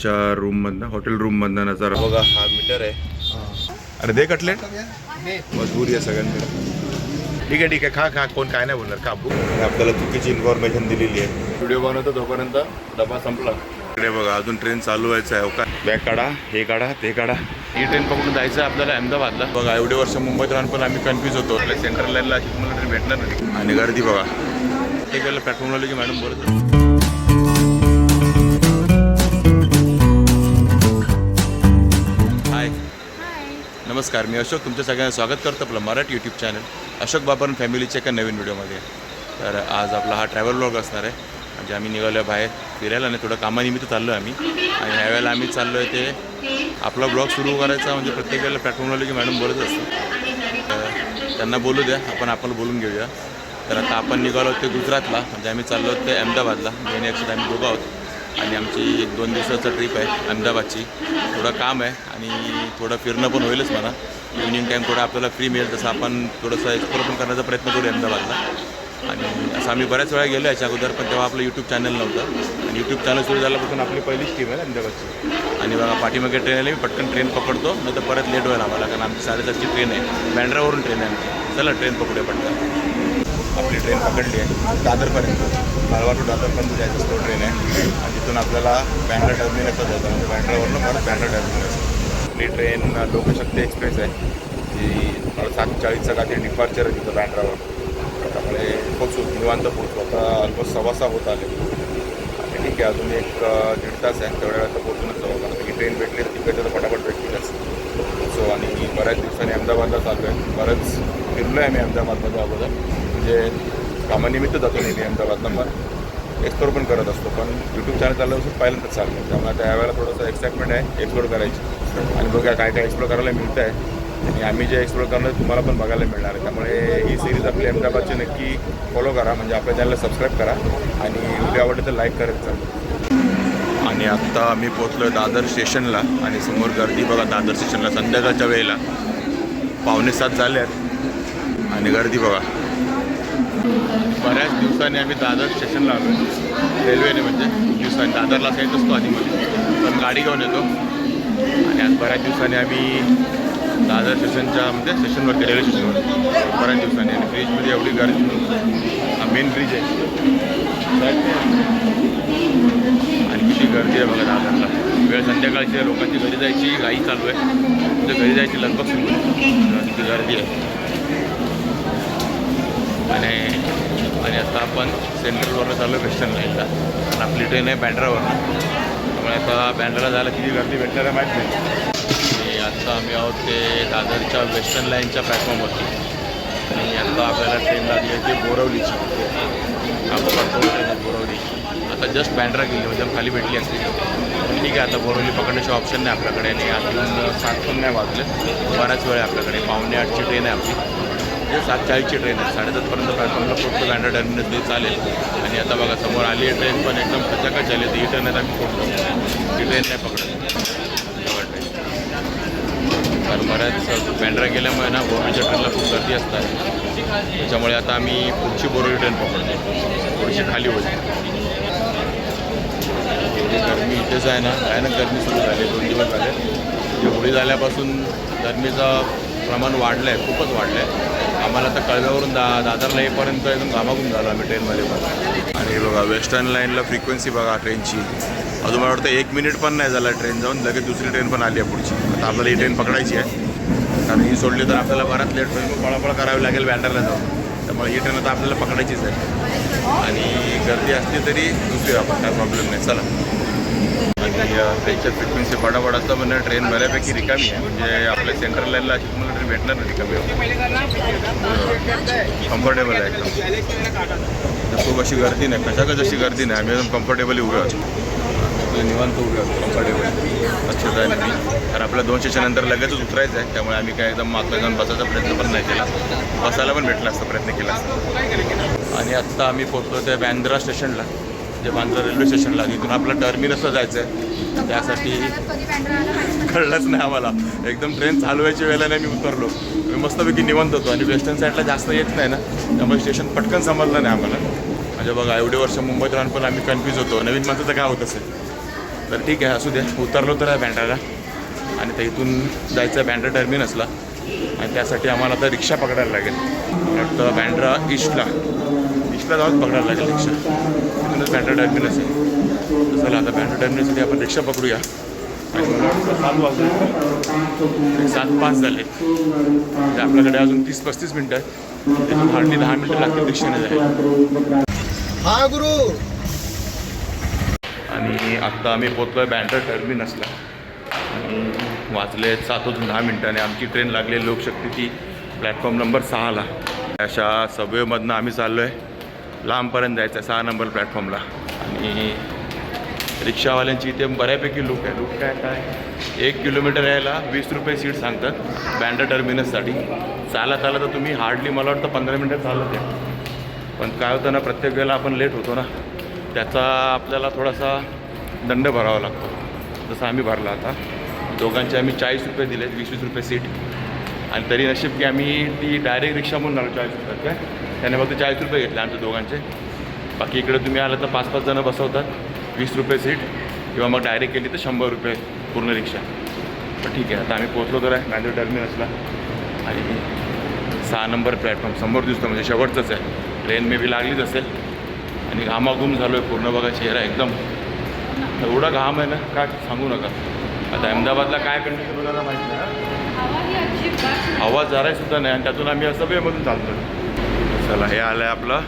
च्या रूम मधनं hotel room मधनं नजारा. बघा हा मीटर आहे. अरे दे कटलेट मजबुरी आहे सगळ्यांकडे. ठीक आहे ठीक आहे. खा खा. कोण काय नाही बोलणार. काबू आपल्याला चुकीची इन्फॉर्मेशन दिलेली आहे. व्हिडिओ बनवतो तोपर्यंत डबा संपला. इकडे बघा अजून ट्रेन चालू व्हायचं आहे. हो का बॅग काढा हे काढा ते काढा. ही ट्रेन पकडून जायचं आहे आपल्याला अहमदाबादला. बघा एवढे वर्ष मुंबईत राहून पण आम्ही कन्फ्यूज होतो. सेंट्रल लाईनला अशी तुम्हाला ट्रेन भेटणार नाही. आणि गर्दी बघा. ते गेलं प्लॅटफॉर्मला की मॅडम बोलत नमस्कार मी अशोक तुमच्या सगळ्यांना स्वागत करतो आपलं मराठी यूट्यूब चॅनल अशोक बाबर फॅमिलीच्या एका नवीन व्हिडिओमध्ये तर आज आपला हा ट्रॅव्हल ब्लॉग असणार आहे. म्हणजे आम्ही निघालो आहे बाहेर फिरायला नाही थोडं कामानिमित्त चाललो आहे आम्ही. आणि ह्यावेळेला आम्ही चाललो आहे ते आपला ब्लॉग सुरू करायचा म्हणजे प्रत्येक वेळेला प्लॅटफॉर्मला की मॅडम बोलत असते तर त्यांना बोलू द्या आपण आपण बोलून घेऊया. तर आता आपण निघालो ते गुजरातला म्हणजे आम्ही चाललो आहोत ते अहमदाबादला. मेन ॲक्च्युली आम्ही दोघं आहोत. आणि आमची एक दोन दिवसाचा ट्रिप आहे अहमदाबादची. थोडं काम आहे आणि थोडं फिरणं पण होईलच मला इव्हिनिंग टाईम थोडं आपल्याला फ्री मिळेल तसं आपण थोडंसं एक्सप्लोर पण करण्याचा प्रयत्न करू अहमदाबादला. आणि असं आम्ही बऱ्याच वेळा गेलो याच्या अगोदर पण तेव्हा आपलं यूट्यूब चॅनल नव्हतं. आणि यूट्यूब चॅनल सुरू झाल्यापासून आपली पहिलीच टीम आहे अहमदाबादची. आणि बघा पाठीमागे ट्रेन आली मी पटकन ट्रेन पकडतो नाही तर परत लेट होईल आम्हाला कारण आमची साडेसातची ट्रेन आहे. बँड्रावरून ट्रेन आहे आमची. चला ट्रेन पकडूया पटकन. आपली ट्रेन पकडली आहे. दादरपर्यंत. मालवा टू दादरपर्यंत जायचं असतो ट्रेन आहे. आणि तिथून आपल्याला बँड्रा टर्मिनसला जायचं म्हणजे बँड्रावरनं परत बँड्रा टर्मिनस आपली ट्रेन लोकशक्ती एक्सप्रेस आहे. जी सात चाळीसचा सकाळची डिपार्चर आहे तिथं बँड्रावर त्यामुळे पोचू निवांत पोचू आता ऑलमोस्ट सव्वा सहा होत आले. आणि ठीक आहे अजून एक दीड तास आहे. तेवढ्या वेळात पोचूनच जाऊ. कारण की ट्रेन भेटली तर तिकडे तर फटाफट भेटतीलच. सो आणि बऱ्याच दिवसांनी अहमदाबादला चालू आहे बरंच फिरलो आहे मी अहमदाबादमध्ये अगोदर. म्हणजे कामानिमित्त जातो नेहमी अहमदाबादला पण एक्सप्लोर पण करत असतो. पण यूट्यूब चॅनल चालल्यापासून पहिल्यांदाच चाललं त्यामुळे आता यावेळेला थोडंसं एक्साइटमेंट आहे एक्सप्लोर करायची. आणि बघा काय काय एक्सप्लोर करायला मिळतं आहे आणि आम्ही जे एक्सप्लोर करणार तुम्हाला पण बघायला मिळणार आहे. त्यामुळे ही सिरीज आपली अहमदाबादची नक्की फॉलो करा. म्हणजे आपल्या चॅनलला सबस्क्राईब करा. आणि व्हिडिओ आवडले तर लाईक करत चाल आणि आत्ता आम्ही पोचलो दादर स्टेशनला आणि समोर गर्दी बघा दादर स्टेशनला संध्याकाळच्या वेळेला पावणे सात झाले आहेत आणि गर्दी बघा. बऱ्याच दिवसांनी आम्ही दादर स्टेशनला आलो रेल्वेने म्हणजे दिवसांनी दादरला असा येत असतो आधीमध्ये. पण गाडी घेऊन येतो. आणि आज बऱ्याच दिवसांनी आम्ही दादर स्टेशनच्या म्हणजे स्टेशनवरती रेल्वे स्टेशनवर बऱ्याच दिवसांनी आणि ब्रिजमध्ये एवढी गर्दी हा मेन ब्रिज आहे. आणि किती गर्दी आहे बघा दादरला. वेळ संध्याकाळची लोकांची घरी जायची घाई चालू आहे. म्हणजे घरी जायची लगभग सुरू आहे किती गर्दी आहे. आणि आणि आता आपण सेंट्रलवरनं चाललो वेस्टर्न लाईनला आणि आपली ट्रेन आहे बँड्रावरनं. त्यामुळे आता बँड्राला जायला किती गर्दी भेटणार आहे माहीत नाही. आणि आता आम्ही आहोत ते दादरच्या वेस्टर्न लाईनच्या प्लॅटफॉर्मवरती आणि आता आपल्याला ट्रेन लागली आहे ती बोरवलीची. आपण बोरवली आता जस्ट बँड्रा गेली म्हणजे खाली भेटली असते ठीक आहे आता बोरवली पकडण्याचे ऑप्शन नाही आपल्याकडे. आणि अजून सात पण नाही वाजले. बऱ्याच वेळ आहे आपल्याकडे. पावणे आठची ट्रेन आहे आपली. म्हणजे सात चाळीसची ट्रेन आहे. साडेसातपर्यंत प्लॅटफॉर्मला पोहोचतो बँड्रा टर्मिनस ते चालेल. आणि आता बघा समोर आली आहे ट्रेन पण एकदम खचाखच आली ती ट्रेन आहे आम्ही पोहोचतो ती ट्रेन नाही पकडत. तर बऱ्याच बँड्रा गेल्यामुळे ना बोरवलीच्या ट्रेनला खूप गर्दी असतात. त्याच्यामुळे आता आम्ही पुढची बोरवी ट्रेन पकडतो. थोडीशी खाली होती गर्मी गरमी इथेच आहे ना. काय ना गरमी सुरू झाली. दोन दिवस झाले. होळी झाल्यापासून गरमीचं प्रमाण वाढलं आहे खूपच वाढलं आहे आम्हाला तर कळव्यावरून दा दादरला येईपर्यंत एकदम घामाघूम झालो आम्ही ट्रेनमध्ये पण. आणि बघा वेस्टर्न लाईनला फ्रिक्वेन्सी बघा ट्रेनची अजून मला वाटतं एक मिनिट पण नाही झाला ट्रेन जाऊन लगेच दुसरी ट्रेन पण आली आहे पुढची. आता आपल्याला ही ट्रेन पकडायची आहे. कारण ही सोडली तर आपल्याला बराच लेट होईल पळापळ करावी लागेल बँडरला जाऊन. त्यामुळे ही ट्रेन आता आपल्याला पकडायचीच आहे. आणि गर्दी असली तरी दुसरी आपण काय प्रॉब्लेम नाही. चला. आणि ट्रेनच्या फ्रिक्वेन्सी बडाबड असतं म्हणजे ट्रेन बऱ्यापैकी रिकामी आहे. म्हणजे आपल्या सेंट्रल लाईनला अशी तुम्हाला ट्रेन भेटणार नाही रिकामी. कम्फर्टेबल आहे एकदम. खूप अशी गर्दी नाही. कशा अशी गर्दी नाही. आम्ही एकदम कम्फर्टेबली उभे आहोत. आपलं निवांत उभे आहोत. कम्फर्टेबल लक्षात आहे नेहमी तर आपल्या दोन स्टेशननंतर लगेचच उतरायचं आहे. त्यामुळे आम्ही काय एकदम मागला जाऊन बसायचा प्रयत्न पण नाही केला. बसायला पण भेटला असता प्रयत्न केला असता. आणि आत्ता आम्ही पोहोचलो त्या बँद्रा स्टेशनला म्हणजे मांजर रेल्वे स्टेशनला तिथून आपलं टर्मिनसला जायचं आहे त्यासाठी कळलंच नाही आम्हाला. एकदम ट्रेन चालवायच्या वेळेला नाही मी उतरलो. मी मस्तपैकी निवंत होतो आणि वेस्टर्न साईडला जास्त येत नाही ना त्यामुळे स्टेशन पटकन समजलं नाही आम्हाला. म्हणजे बघा एवढे वर्ष मुंबईत राहून पण आम्ही कन्फ्यूज होतो. नवीन माणसाचं काय होत असेल? तर ठीक आहे असू दे. उतरलो तर आहे बँड्राला आणि तर इथून जायचं आहे बँड्रा टर्मिनसला. आणि त्यासाठी आम्हाला आता रिक्षा पकडायला लागेल. वाटतं बँड्रा ईस्टला ईस्टला जाऊन पकडायला लागेल रिक्षा. तिथूनच बँड्रा टर्मिनस आहे चला आता बँड्रा टर्मिनससाठी आपण रिक्षा पकडूया. सात वाजले सात पाच झाले. म्हणजे आपल्याकडे अजून तीस पस्तीस मिनटं आहेत. हार्डली दहा मिनटं लागतील रिक्षाने जायला. हा गुरु. आणि आत्ता आम्ही पोचलो आहे बँड्रा टर्मिनसला आणि वाचले सात वाजून दहा मिनटाने आमची ट्रेन लागली आहे लोकशक्तीची प्लॅटफॉर्म नंबर सहाला अशा सबवेमधनं आम्ही चाललो आहे लांबपर्यंत जायचं आहे सहा नंबर प्लॅटफॉर्मला आणि रिक्षावाल्यांची इथे बऱ्यापैकी लूक आहे. लूक काय काय? एक किलोमीटर यायला वीस रुपये सीट सांगतात बँड्रा टर्मिनससाठी चालत आलं तर तुम्ही हार्डली मला वाटतं पंधरा मिनटं चालत आहे. पण काय होतं ना प्रत्येक वेळेला आपण लेट होतो ना त्याचा आपल्याला थोडासा दंड भरावा लागतो. जसं आम्ही भरला आता दोघांचे आम्ही चाळीस रुपये दिलेत वीस वीस रुपये सीट आणि तरी नशीब की आम्ही ती डायरेक्ट रिक्षा म्हणून आलो चाळीस रुपयात काय? त्याने फक्त चाळीस रुपये घेतले आमच्या दोघांचे. बाकी इकडे तुम्ही आलं तर पाच पाच जणं बसवतात. वीस रुपये सीट किंवा मग डायरेक्ट केली तर शंभर रुपये पूर्ण रिक्षा. तर ठीक आहे आता आम्ही पोचलो तर आहे नांदेड टर्मिनसला. आणि सहा नंबर प्लॅटफॉर्म समोर दिसतो म्हणजे शेवटचंच आहे. ट्रेन मे बी लागलीच असेल. आणि घामाघूम झालो आहे पूर्ण बघा चेहरा एकदम. एवढा घाम आहे ना काय सांगू नका. आता अहमदाबादला काय कंडिशन होणार माहिती नाही. आवाज जराही सुद्धा नाही आणि त्यातून आम्ही असं वेमधून चालतो चला हे आलं आहे आपलं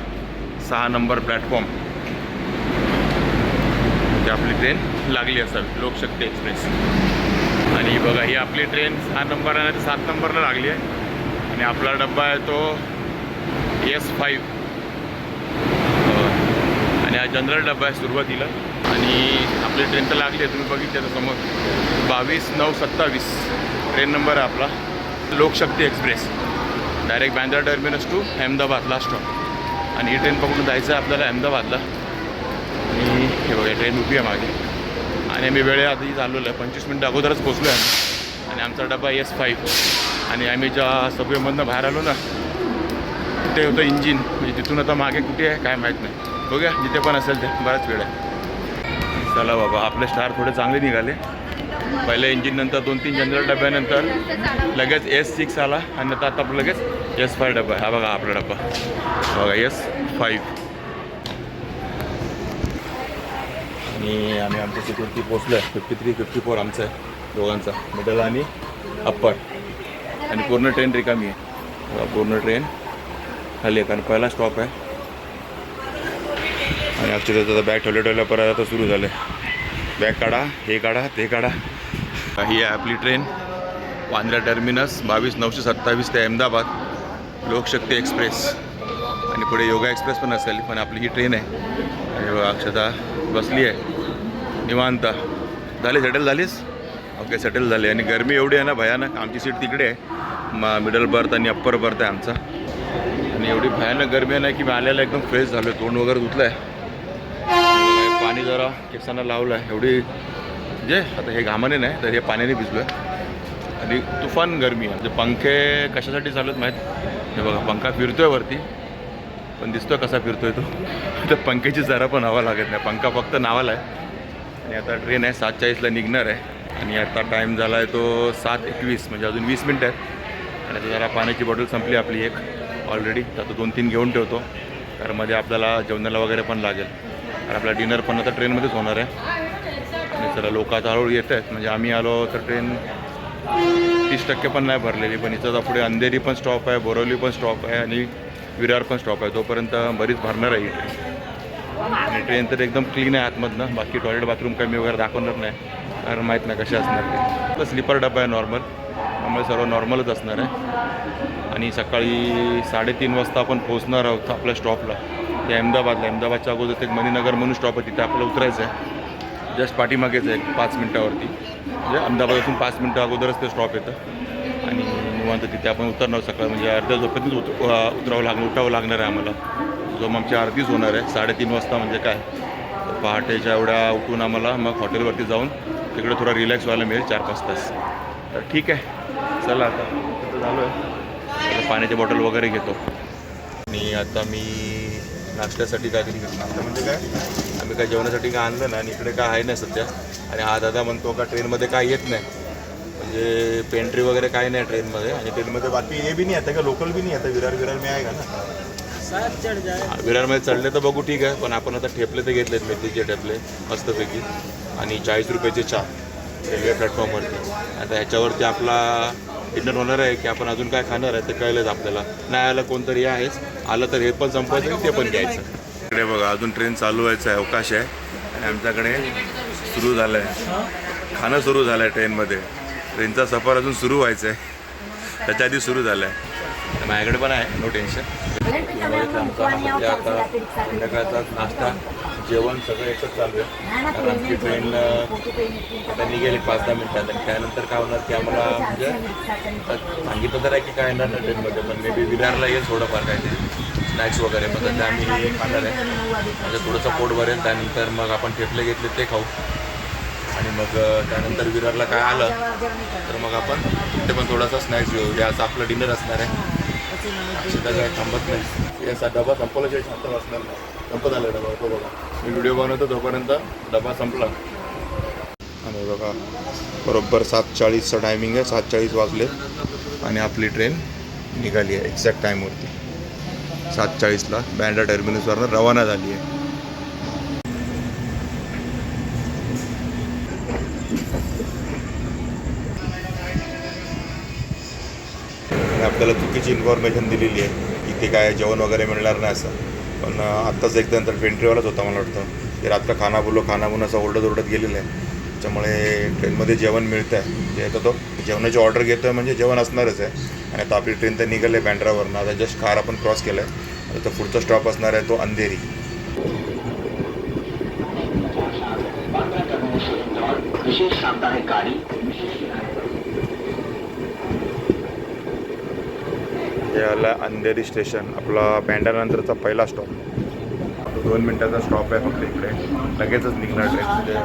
सहा नंबर प्लॅटफॉर्म म्हणजे आपली ट्रेन लागली असेल लोकशक्ती एक्सप्रेस आणि बघा ही आपली ट्रेन सहा नंबर आहे तर सात नंबरला लागली आहे. आणि आपला डब्बा आहे तो एस फाईव्ह आणि हा जनरल डब्बा आहे सुरुवातीला. आणि आपली ट्रेन तर लागली आहे तुम्ही बघितली आता समोर. बावीस नऊ सत्तावीस. ट्रेन नंबर आहे आपला. Lokshakti express direct Bandra terminus to Ahmedabad last stop आणि ही ट्रेन पकडून जायचं आहे आपल्याला अहमदाबादला. आणि हे बघा ट्रेन उभी आहे मागे. आणि आम्ही वेळेआधी चाललेलो आहे पंचवीस मिनटं अगोदरच पोचलो आहे आम्ही. आणि आमचा डबा एस फाईव्ह आणि आम्ही ज्या सबवेमधनं बाहेर आलो ना तिथे होतं इंजिन म्हणजे तिथून आता मागे कुठे आहे काय माहीत नाही. बघूया जिथे पण असेल ते. बराच वेळ आहे. चला बाबा आपले स्टार थोडे चांगले निघाले. पहिल्या इंजिन नंतर दोन तीन जनरल डब्यानंतर लगेच एस सिक्स आला. आणि आता आता आपलं लगेच एस फाय डबा. हा बघा आपला डब्बा बघा एस फाईव्ह आणि आम्ही आमच्या सिक्युरिटी पोचलो आहे फिफ्टी थ्री फिफ्टी फोर आमचं आहे. दोघांचा. मिडल आणि अप्पर आणि पूर्ण ट्रेन रिकामी आहे. पूर्ण ट्रेन खाली आहे. कारण पहिला स्टॉप आहे. आणि आमच्या बॅग ठेवल्या ठेवल्या परत आता सुरू झालं आहे बॅग काढा हे काढा ते काढा. ही आहे आपली ट्रेन. वांद्रा टर्मिनस बावीस नऊशे सत्तावीस ते अहमदाबाद लोकशक्ती एक्सप्रेस. आणि पुढे योगा एक्सप्रेस पण असेल पण आपली ही ट्रेन आहे. आणि अक्षता बसली आहे. निवांत. झाली सेटल झालीस? ओके सेटल झाली. आणि गरमी एवढी आहे ना भयानक. आमची सीट तिकडे आहे. मा मिडल बर्थ आणि अप्पर बर्थ आहे आमचा. आणि एवढी भयानक गरमी आहे ना की मी आलेला एकदम फ्रेश झालो तोंड वगैरे धुतलं आहे पाणी जरा केसांना लावलं आहे. एवढी म्हणजे आता हे घामाने नाही तर हे पाण्याने भिजलो आहे आणि तुफान गरमी आहे. म्हणजे पंखे कशासाठी चालत माहीत? हे बघा पंखा फिरतोय वरती पण दिसतोय कसा फिरतोय तो. तर पंख्याची जरा पण हवा लागत नाही. पंखा फक्त नावाला आहे. आणि आता ट्रेन आहे सात चाळीसला निघणार आहे. आणि आता टाईम झाला आहे तो सात एकवीस म्हणजे अजून वीस मिनटं आहेत. आणि आता जरा पाण्याची बॉटल संपली आपली एक ऑलरेडी तर दोन तीन घेऊन ठेवतो. कारण मध्ये आपल्याला जेवणाला वगैरे पण लागेल. आणि आपला डिनर पण आता ट्रेनमध्येच होणार आहे. आणि चला लोक आता हळूहळू येत आहेत. म्हणजे आम्ही आलो तर ट्रेन तीस टक्के पण नाही भरलेली पण इथं आता पुढे अंधेरी पण स्टॉप आहे बोरवली पण स्टॉप आहे आणि विरार पण स्टॉप आहे. तोपर्यंत बरीच भरणार आहे ही ट्रेन आणि ट्रेन तर एकदम क्लीन आहे आतमधनं. बाकी टॉयलेट बाथरूम काही मी वगैरे दाखवणार नाही. कारण माहीत नाही कसे असणार ते. आपलं स्लीपर डबा आहे नॉर्मल त्यामुळे सर्व नॉर्मलच असणार आहे. आणि सकाळी साडेतीन वाजता आपण पोहोचणार आहोत आपल्या स्टॉपला ते अहमदाबादला अहमदाबादच्या अगोदर एक मणीनगर म्हणून स्टॉप आहे तिथे आपल्याला उतरायचं आहे. जस्ट पाठीमागेच आहे एक पाच मिनटावरती. म्हणजे अहमदाबादपासून पाच मिनटं अगोदरच ते स्टॉप येतं. आणि निवांत तिथे आपण उतरणार सकाळ म्हणजे अर्ध्या झोपेतच उत उतरावं लागणार उठावं लागणार आहे आम्हाला. जो मग आमची अर्धीच होणार आहे साडेतीन वाजता म्हणजे काय? पहाटेच्या एवढ्या उठून आम्हाला मग हॉटेलवरती जाऊन तिकडे थोडा रिलॅक्स व्हायला मिळेल चार पाच तास. तर ठीक आहे. चला आता तिथं झालो आहे पाण्याची बॉटल वगैरे घेतो. आणि आता मी नाश्त्यासाठी काहीतरी घेतलं नाश्ता म्हणजे काय? आम्ही काय जेवणासाठी काय आणलं ना आणि इकडे काय आहे नाही सध्या. आणि हा दादा म्हणतो का ट्रेनमध्ये काय येत नाही. म्हणजे पेंट्री वगैरे काय नाही ट्रेनमध्ये आणि ट्रेनमध्ये बाकी हे बी नाही आता का? लोकल बी नाही आता? विरार विरार मी आहे का ना? विरारमध्ये चढले तर बघू ठीक आहे. पण आपण आता ठेपले तर घेतलेत मेथीचे ठेपले मस्तपैकी. आणि चाळीस रुपयाचे चहा रेल्वे प्लॅटफॉर्मवरती. आता ह्याच्यावरती आपला डिनर होणार आहे की आपण अजून काय खाणार आहे ते कळलंच आपल्याला. नाही आलं कोणतरी आहेच आलं तर हे पण संपवायचं ते पण घ्यायचं. इकडे बघा अजून ट्रेन चालू व्हायचं आहे अवकाश आहे. आणि आमच्याकडे सुरू झालं आहे खाणं सुरू झालं आहे ट्रेनमध्ये ट्रेनचा सफर अजून सुरू व्हायचा आहे त्याच्या आधी सुरू झालं आहे माझ्याकडे पण आहे नो टेन्शन म्हणजे आता संध्याकाळचा नाश्ता जेवण सगळं एकच चालू आहे. कारण आमची ट्रेन आता निघेली एक पाच दहा मिनिटात आणि त्यानंतर काय होणार की आम्हाला म्हणजे सांगितलं तर आहे की काय येणार ना ट्रेनमध्ये पण मे बी विरारला येईल थोडंफार काहीतरी. स्नॅक्स वगैरे पण सध्या आम्ही खाणार आहे. म्हणजे थोडंसं पोट भरेल त्यानंतर मग आपण ठेपले घेतले ते खाऊ. आणि मग त्यानंतर विरारला काय आलं तर मग आपण तिथे पण थोडासा स्नॅक्स घेऊ. हे असं आपलं डिनर असणार आहे. अक्षता काय थांबत नाही. याचा असा डबा संपल्याशिवाय शांत असणार नाही. संपत आलं डबा तो बघा. मी व्हिडिओ बनवतो तोपर्यंत डबा संपला. आणि बघा बरोबर सात चाळीसचा टायमिंग आहे. सात चाळीस वाजले आणि आपली ट्रेन निघाली आहे. एक्झॅक्ट टाईमवरती सात चाळीसला बँड्रा टर्मिनसवरनं रवाना झाली आहे. आपल्याला चुकीची इन्फॉर्मेशन दिलेली आहे की ते काय जेवण वगैरे मिळणार नाही असं. पण आत्ताच एकदा नंतर पेंट्रीवालाच होता मला वाटतं. ते रात्र खाना बोलो खाना म्हणून असं ओरडत ओरडत गेलेलं आहे. त्याच्यामुळे ट्रेनमध्ये जेवण मिळतं आहे जे आता तो. जेवणाची ऑर्डर घेतो आहे म्हणजे जेवण असणारच आहे. आणि आता आपली ट्रेन तर निघाली आहे बँड्रावरनं. आता जस्ट कार आपण क्रॉस केलं आहे आता तो पुढचा स्टॉप असणार आहे तो अंधेरी. विशेष साप्ताहिक गाड़ी. हे आलं अंधेरी स्टेशन आपला बँड्रानंतरचा पहिला स्टॉप दोन मिनटाचा स्टॉप आहे फक्त इकडे. लगेचच निघणार ट्रेन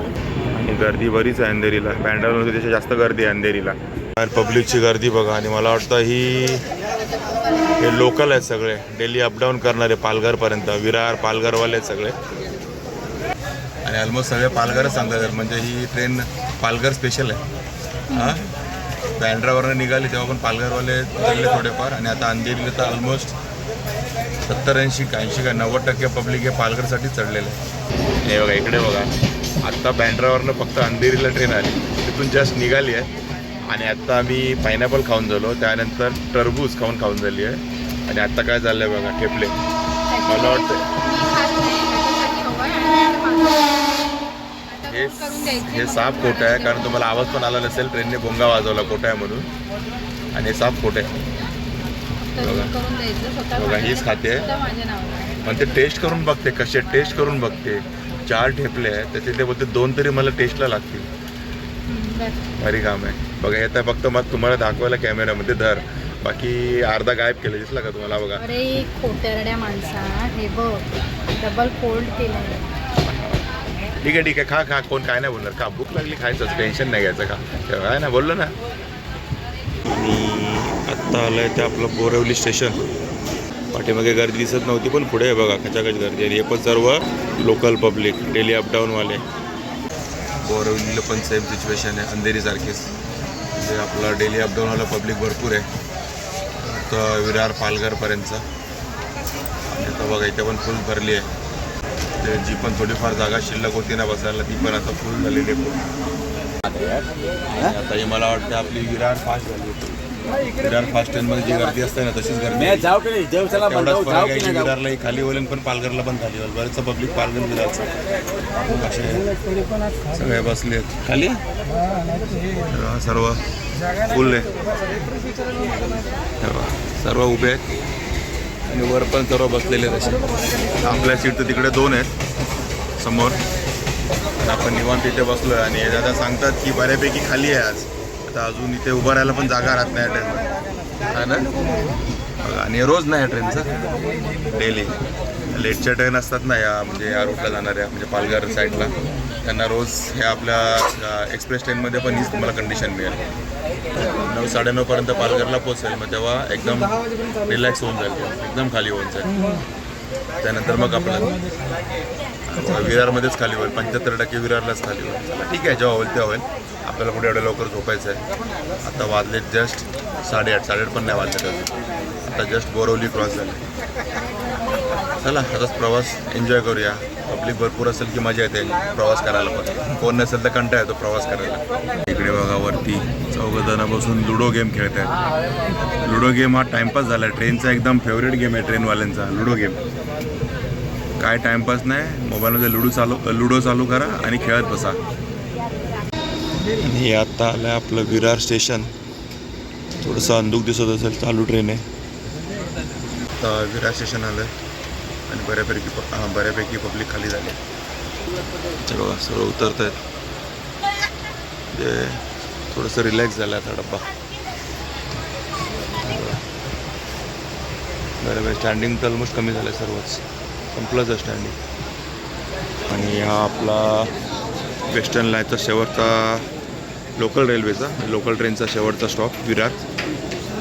आणि गर्दी बरीच आहे अंधेरीला. बँड्रामध्ये त्याची जास्त गर्दी आहे अंधेरीला. पब्लिकची गर्दी बघा. आणि मला वाटतं ही हे लोकल आहेत सगळे. डेली अपडाऊन करणारे पालघरपर्यंत विरार पालघरवाले आहेत सगळे. आणि ऑलमोस्ट सगळे पालघरच सांगतात. म्हणजे ही ट्रेन पालघर स्पेशल आहे. हां? बँड्रावरनं निघाली तेव्हा पण पालघरवाले उतरले थोडेफार. आणि आता अंधेरीला तर ऑलमोस्ट सत्तर ऐंशी ऐंशी का नव्वद टक्के पब्लिक हे पालघरसाठी चढलेलं. आहे हे बघा इकडे बघा. आत्ता बँड्रावरनं फक्त अंधेरीला ट्रेन आली. तिथून जस्ट निघाली आहे. आणि आत्ता आम्ही पायनॅपल खाऊन झालो. त्यानंतर टरबूज खाऊन खाऊन झाली आहे. आणि आत्ता काय झालं आहे बघा ठेपले. मला वाटतं हे हे साफ खोटं आहे? कारण तुम्हाला आवाज पण आला नसेल. ट्रेनने भोंगा वाजवला खोटं आहे म्हणून. आणि हे साफ खोटं आहे? बघा, हीच खाते आहे. पण ते टेस्ट करून बघते कसे टेस्ट करून बघते. चार ठेपले आहे त्याचे ते बोलते दोन तरी मला टेस्टला लागतील. भारी काम आहे. बघा येत आहे फक्त मग तुम्हाला दाखवायला कॅमेऱ्यामध्ये. धर. बाकी अर्धा गायब केलं. दिसला का तुम्हाला? बघा. अरे खोटेरड्या माणसा. हे बघ. डबल फोल्ड केलं ठीक आहे ठीक आहे. खा खा. कोण काय नाही बोलणार. का भूक लागली खायचं. टेन्शन नाही घ्यायचं. का काय आहे ना बोललो ना. आणि आत्ता आलं आहे ते आपलं बोरवली स्टेशन. पाठीमागे गर्दी दिसत नव्हती पण पुढे आहे बघा खचाखच गर्दी आणि हे पण सर्व लोकल पब्लिक डेली अपडाऊनवाले बोरवलीला पण सेम सिच्युएशन आहे अंधेरीसारखीच. म्हणजे आपला डेली अपडाऊनवाला पब्लिक भरपूर आहे. तर विरार पालघरपर्यंतचं. आणि आता बघा इथे पण फुल भरली आहे. ते जी पण थोडीफार जागा शिल्लक होती ना बसायला ती पण आता फुल झालेली आहे. आता ही मला वाटतं आपली विरार फास्ट झाली होती. विरार फास्ट ट्रेनमध्ये जी गर्दी असते ना तशीच गर्दी फरक आहे की विरारला खाली होईल पण पालघरला पण खाली होईल. बरेचसं पब्लिक पालघर विरारचं असे सगळे बसले खाली? सर्व फुल आहे. सर्व उभे आहेत. आणि वर पण सर्व बसलेले तसे आपल्या सीट तर तिकडे दोन आहेत समोर. आपण निवांत इथे बसलो आहे आणि दादा सांगतात की बऱ्यापैकी खाली आहे आज. आता अजून इथे उभं राहायला पण जागा राहत नाही ट्रेन हा ना? आणि रोज नाही ट्रेनचं डेली लेटच्या ट्रेन असतात ना या म्हणजे या रूटला जाणाऱ्या म्हणजे पालघर साईडला त्यांना रोज हे आपल्या एक्सप्रेस ट्रेनमध्ये पण हीच तुम्हाला कंडिशन मिळेल. नऊ साडेनऊपर्यंत पालघरला पोहोचेल मग तेव्हा एकदम रिलॅक्स होऊन जाईल एकदम खाली होऊन जाईल. त्यानंतर मग आपलं विरारमध्येच खाली होईल. पंच्याहत्तर टक्के विरारलाच खाली होईल. चला ठीक आहे जेव्हा होईल तेव्हा होईल. आपल्याला कुठे एवढं लवकर झोपायचं आहे. आता वाजले जस्ट साडेआठ साडेआठ पण नाही वाजले आता जस्ट बोरवली क्रॉस झाली. चला आताच प्रवास एन्जॉय करूया. पब्लिक भरपूर असेल की मजा येते. प्रवास करायला पण. कोण नसेल तर कंटाळा येतो प्रवास करायला. इकडे बघा वरती चौघ बसून लुडो गेम खेळत आहेत लुडो गेम हा टाइमपास झाला. ट्रेनचा एकदम फेवरेट गेम आहे ट्रेनवाल्यांचा लुडो गेम काय टाइमपास नाही. मोबाईलमध्ये लुडो चालू लुडो चालू करा आणि खेळत बसा. आणि आता आलं आपलं विरार स्टेशन थोडंसं अंदूक दिसत असेल चालू ट्रेन आहे. आता विरार स्टेशन आलं आणि बऱ्यापैकी बऱ्यापैकी पब्लिक खाली झाली. ते बघा सर्व उतरत आहेत म्हणजे थोडंसं रिलॅक्स झालं आता डब्बा. बऱ्यापैकी स्टँडिंग तर ऑलमोस्ट कमी झालं सर्वच. संपलंच आहे स्टँडिंग आणि हा आपला वेस्टर्न लाईनचा शेवटचा लोकल रेल्वेचा लोकल ट्रेनचा शेवटचा स्टॉप विरार.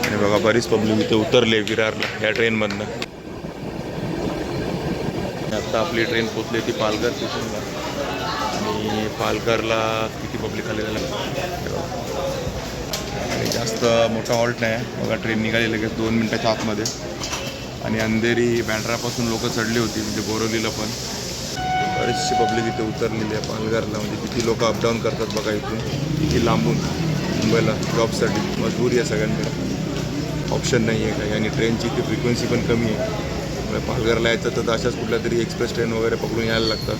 आणि बघा बरीच पब्लिक इथे उतरले विरारला या ट्रेनमधनं आता आपली ट्रेन पोचली ती पालघर स्टेशनला आणि पालघरला किती पब्लिक आले झालं आणि जास्त मोठा हॉल्ट नाही. बघा ट्रेन निघाली लगेच दोन मिनटाच्या आतमध्ये. आणि अंधेरी बँड्रापासून लोक चढली होती म्हणजे बोरवलीला पण. बरीचशी पब्लिक इथे उतरलेली आहे पालघरला. म्हणजे किती लोक अपडाऊन करतात बघा इथून किती लांबून. मुंबईला जॉबसाठी मजबुरी आहे सगळ्यांकडे. ऑप्शन नाही आहे काही. आणि ट्रेनची इथे फ्रिक्वेन्सी पण कमी आहे. त्यामुळे पालघरला यायचं तर अशाच कुठल्या तरी एक्सप्रेस ट्रेन वगैरे पकडून यायला लागतं.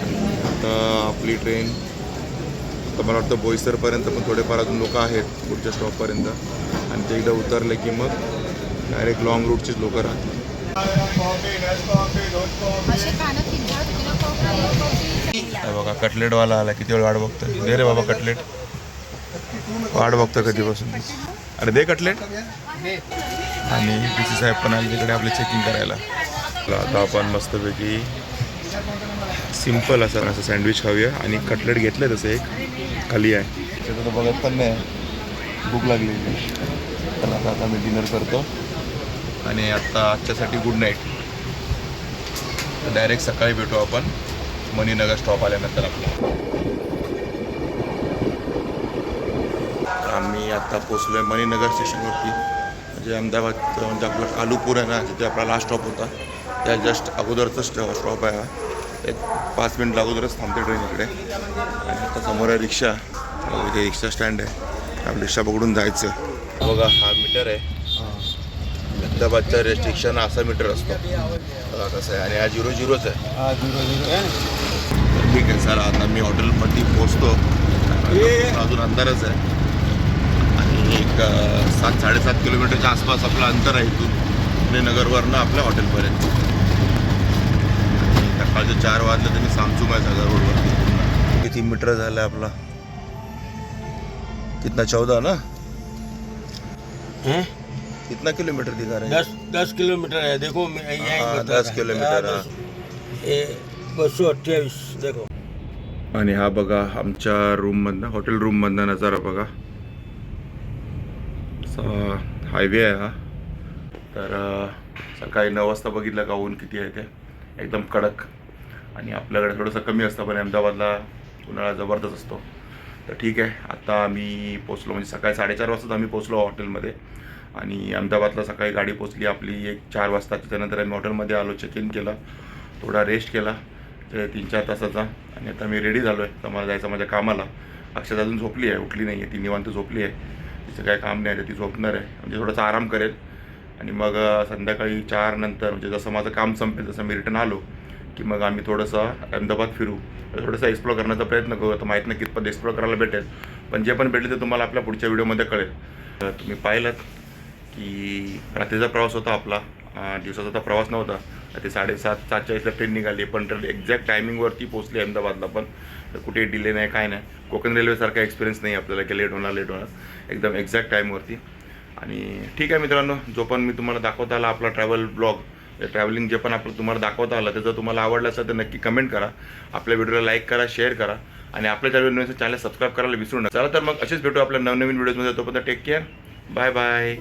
आणि आता आपली ट्रेन आता मला वाटतं बोईसरपर्यंत पण थोडेफार अजून लोक आहेत पुढच्या स्टॉपपर्यंत. आणि ते एकदा उतरले की मग डायरेक्ट लॉंग रूटचीच लोक राहतात. असे खाणं पिझ्झा तुला कॉफी हे बघा कटलेटवाला आला किती वेळ वाट बघतोय? दे रे बाबा कटलेट. वाट बघतोय कधीपासून. अरे दे कटलेट? आणि पी सी साहेब पण आले तिकडे आपले चेकिंग करायला. आता आपण मस्तपैकी सिंपल असं असं सँडविच खाऊया. आणि कटलेट घेतलं तसं एक. खाली आहे. त्याचं तर बघत पण नाही. भूक लागलेली तर आता आता मी डिनर करतो. आणि आत्ता आजच्यासाठी गुड नाईट डायरेक्ट सकाळी भेटू आपण. मणीनगर स्टॉप आल्यानंतर आपला. आम्ही आता पोचलो आहे मणीनगर स्टेशनवरती. म्हणजे अहमदाबादचं म्हणजे आपला कालूपूर आहे ना जिथे आपला लास्ट स्टॉप होता. त्या जस्ट अगोदरचा स्टॉ स्टॉप आहे हा. एक पाच मिनिट अगोदरच थांबते ट्रेन इकडे. आणि आता समोर आहे रिक्षा. इथे रिक्षा स्टँड आहे. आपली रिक्षा पकडून जायचं. बघा हा मीटर आहे. अहमदाबादच्या रेस्ट्रिक्शन असा मीटर असतो. कसं आहे. आणि हा झिरो झिरोच आहे. ठीक आहे सर आता मी हॉटेलमध्ये पोचतो अजून अंतरच आहे. एक सात साडेसात किलोमीटरच्या आसपास आपलं अंतर आहे इथून. पुणे नगरवरनं आपल्या हॉटेलपर्यंत. सकाळचे चार वाजले तर मी सामसूम आहे सगळ्या रोडवरती किती मीटर झालं आपला? कितना चौदा ना? हैं? कितना किलोमीटर दिखा रहे हैं दस दस किलोमीटर है देखो ही बता 10 रहा। किलोमीटर। दस- ये बसो अठ्ठावीस देखो. आणि हा बघा आमच्या रूममधनं हॉटेल रूममधनं नजारा बघा. हायवे आहे हा. तर सकाळी नऊ वाजता बघितलं का ऊन किती आहे ते? एकदम कडक. आणि आपल्याकडे थोडंसं कमी असतं पण अहमदाबादला उन्हाळा जबरदस्त असतो. तर ठीक आहे आता आम्ही पोचलो म्हणजे सकाळी साडेचार वाजताच आम्ही पोचलो हॉटेलमध्ये. आणि अहमदाबादला सकाळी गाडी पोचली आपली एक चार वाजता. त्यानंतर आम्ही हॉटेलमध्ये आलो चेक इन केलं थोडा रेस्ट केला ते तीन चार तासाचा. आणि आता मी रेडी झालो आहे तर मला जायचं माझ्या कामाला. अक्षर अजून झोपली आहे उठली नाही आहे ती निवांत झोपली आहे. तिचं काय काम नाही तर ती झोपणार आहे. म्हणजे थोडासा आराम करेल. आणि मग संध्याकाळी चार नंतर म्हणजे जसं माझं काम संपेल तसं मी रिटर्न आलो की मग आम्ही थोडंसं अहमदाबाद फिरू. थोडंसं एक्सप्लोअर करण्याचा प्रयत्न करू. आता माहीत नाही कितपत एक्सप्लोअर करायला भेटेल. पण जे पण भेटले ते तुम्हाला आपल्या पुढच्या व्हिडिओमध्ये कळेल. तर तुम्ही पाहिलं की रात्रीचा प्रवास होता आपला. दिवसाचा तर प्रवास नव्हता. ते साडेसात सात वेळेला ट्रेन निघाली पण ट्रेन एक्झॅक्ट टायमिंगवरती पोहोचली अहमदाबादला पण. तर कुठे डिले नाही काय नाही. कोकण रेल्वेसारखा एक्सपिरियन्स नाही आपल्याला की लेट होणार लेट होणार. एकदम एक्झॅक्ट टाईमवरती आणि ठीक आहे मित्रांनो जो पण मी तुम्हाला दाखवता आला आपला ट्रॅव्हल ब्लॉग ट्रॅव्हलिंग जे पण आपलं तुम्हाला दाखवता आलं त्याचं तुम्हाला आवडलं असेल तर नक्की कमेंट करा. आपल्या व्हिडिओला लाईक करा शेअर करा. आणि आपल्या चॅनल चॅनल सबस्क्राईब करायला विसरू नका. चला तर मग असेच भेटू आपल्या नवनवीन व्हिडिओजमध्ये तोपर्यंत टेक केअर बाय बाय